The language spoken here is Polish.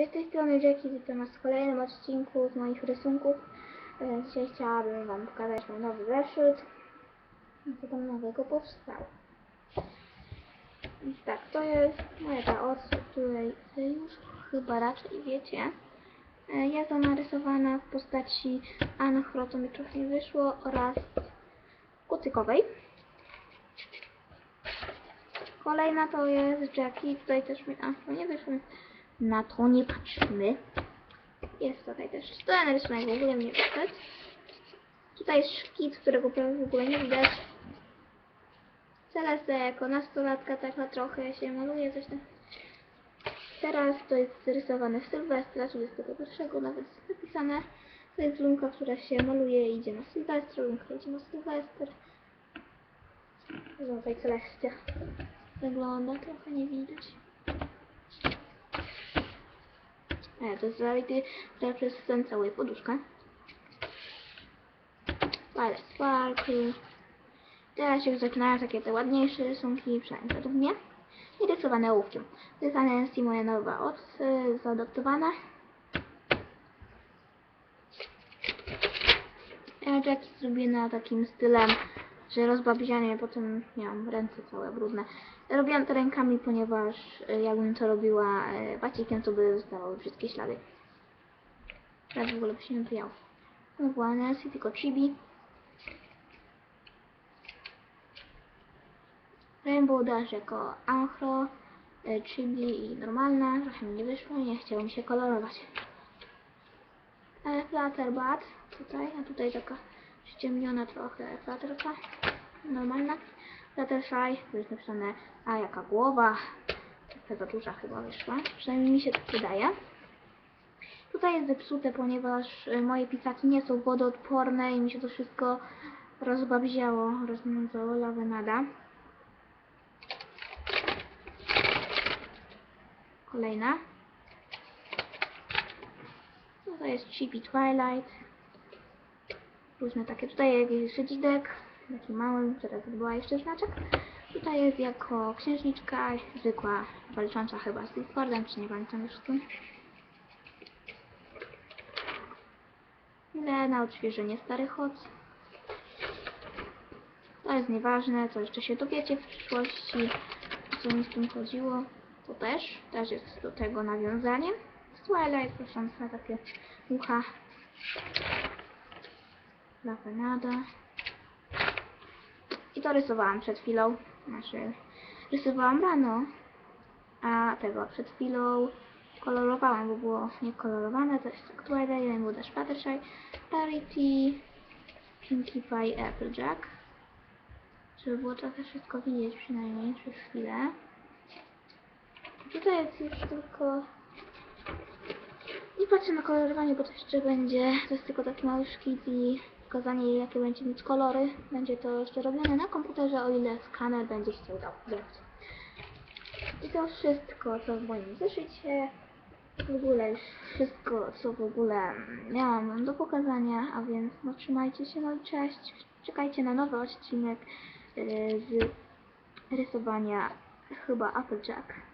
Cześć, z tej strony Jackie, witam Was w kolejnym odcinku z moich rysunków. E, Dzisiaj chciałabym Wam pokazać mój nowy zeszyt. Co tam nowego powstało. Więc tak, to jest moja ta oś, o której już chyba raczej wiecie. E, Jest ona narysowana w postaci Anchro, to mi trochę nie wyszło, oraz kucykowej. Kolejna to jest Jackie, tutaj też mi Anchro nie wyszło, na to nie patrzmy. Jest tutaj też ten rysunek w ogóle mnie widać. Tutaj jest szkic, którego prawie w ogóle nie widać. Celesta jako nastolatka taka trochę się maluje coś tam. Teraz to jest rysowane w Sylwestra 21, nawet jest napisane. To jest Lunka, która się maluje i idzie na Sylwestra, Lunka idzie na Sylwester. Tutaj Celestia wygląda, trochę nie widać. E, to że przez ten całej poduszkę. Twilight Sparkle. Teraz już zaczynają takie te ładniejsze rysunki, przynajmniej według mnie. I rysowane ołówkiem. To jest Nancy, moja nowa od zaadoptowana. Ja Jackie zrobiona takim stylem, że rozbabianie, potem miałam ręce całe brudne. Robiłam to rękami, ponieważ e, jakbym to robiła e, bacikiem, to by zostawały wszystkie ślady. Teraz w ogóle by się nie odbijało. To była Nancy, tylko chibi. Rainbow Dash jako Anchro, e, chibi i normalna. Trochę mi nie wyszło, nie chciało mi się kolorować. E, Flutterbot tutaj, a tutaj taka ściemniona trochę flatterka. Normalna. Fluttershy, tu jest napisane, a jaka głowa. Za duża chyba wyszła. Przynajmniej mi się tak wydaje. Tutaj jest zepsute, ponieważ y, moje pisaki nie są wodoodporne i mi się to wszystko rozbabziało, rozmnożyło, lawenada. Kolejna. Tutaj jest Chibi Twilight. Różne takie. Tutaj jest szydidek, taki mały, teraz była jeszcze znaczek. Tutaj jest jako księżniczka, zwykła, walcząca chyba z Discordem, czy nie już z kim. Ile na odświeżenie starych hoc. To jest nieważne, to jeszcze się dowiecie w przyszłości, co mi z tym chodziło. To też, też jest do tego nawiązanie. Twilight, prosząc na takie ucha. Lavenada. I to rysowałam przed chwilą. Znaczy, rysowałam rano, a tego przed chwilą kolorowałam, bo było niekolorowane. To jest Twilight, Rainbow Dash Fluttershy, Rarity, Pinkie Pie, Applejack. Żeby było trochę wszystko widzieć przynajmniej przez chwilę. Tutaj jest już tylko... I patrzę na kolorowanie, bo to jeszcze będzie... To jest tylko taki mały szkic i pokazanie jakie będzie mieć kolory. Będzie to jeszcze robione na komputerze, o ile skaner będzie chciał zrobić. I to wszystko, co w moim zeszycie. W ogóle już wszystko, co w ogóle miałam do pokazania, a więc no trzymajcie się, no i cześć. Czekajcie na nowy odcinek yy, z rysowania chyba Applejack.